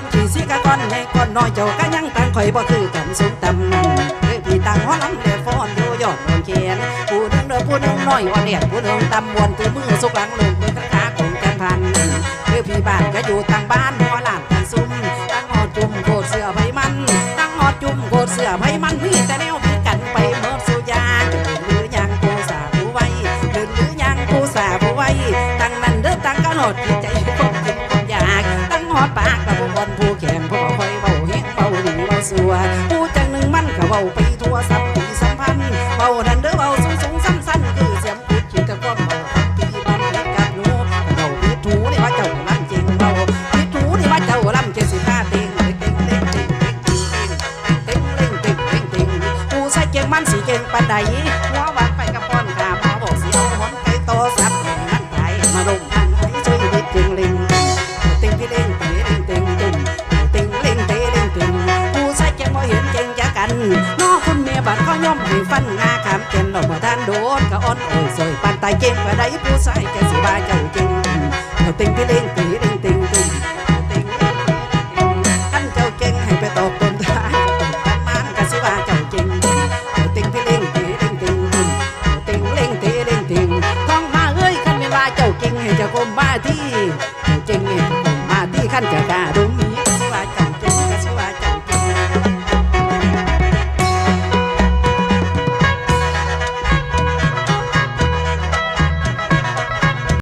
อนขี่สิกะก้อนให้ก้อนน้อยเจ้าก็ยังตั้งข่อยบ่คือกันสูงต่ำเอ้ยพี่ตั้งหัวลำเดือฟ้อนอยู่ยอดโดนเขียนผู้หนึงเด้อผู้หนึงน้อยว่าเนี่ยผู้หนึงตำมวนตัวมือสุกหลังลงมือข้าขาของแกนพันเอ้ยพี่บ้านก็อยู่ต่างบ้านหัวหลานกันซุ่มตั้งหอดจุ่มโคตรเสื้อใบมันตั้งหอดจุ่มโคตรเสื้อใบมันมีแต่แนวพี่กันไปเมื่อสุยาหรือยังกูสาผู้ไว้หรือยังกูสาผู้ไว้ตั้งนั้นเด้อตั้งก็หอด สัวผู้จังหนึ่งมันก็เบาไปทั่วสัพพีสัมพันธ์เบาดันเด้อเบาสูงสูงสั้นสั้นคือเสียงพูดขีดกับความเบาครับปีบันปีกับหนูเบาพีถูนี่ว่าเจ้าลำจริงเบาพีถูนี่ว่าเจ้าลำเจ็ดสิบห้าเต็งเต็งเต็งเต็งเต็งเต็งเต็งเต็งเต็งเต็งเต็งผู้ใส่เก่งมันสีเก่งปานใดหัววางไปันน้อคุณเมียบัดก็ย่อมให้ฟันงาขามเกนดอกบ่ท่านโดนก็อ่อนโอ้ยสวยปันตายเก่งก็ได้ผู้ใส่แกสิบาเจ้าจริงเราติงที่เล่งตีเล่งติงติงติงท่านเจ้าเก่งให้ไปตกต้นท้ายกันมานกสิบาเจ้าจริงเราติงที่เล่งตีเล่งติงติงเติงเล่งตีเล่งติงท้องมาเอ้ยขันเวลาเจ้าเริงให้เจ้าก้มมาที่เจ้าเริงให้ก้มมาที่ขันเจ้ากาด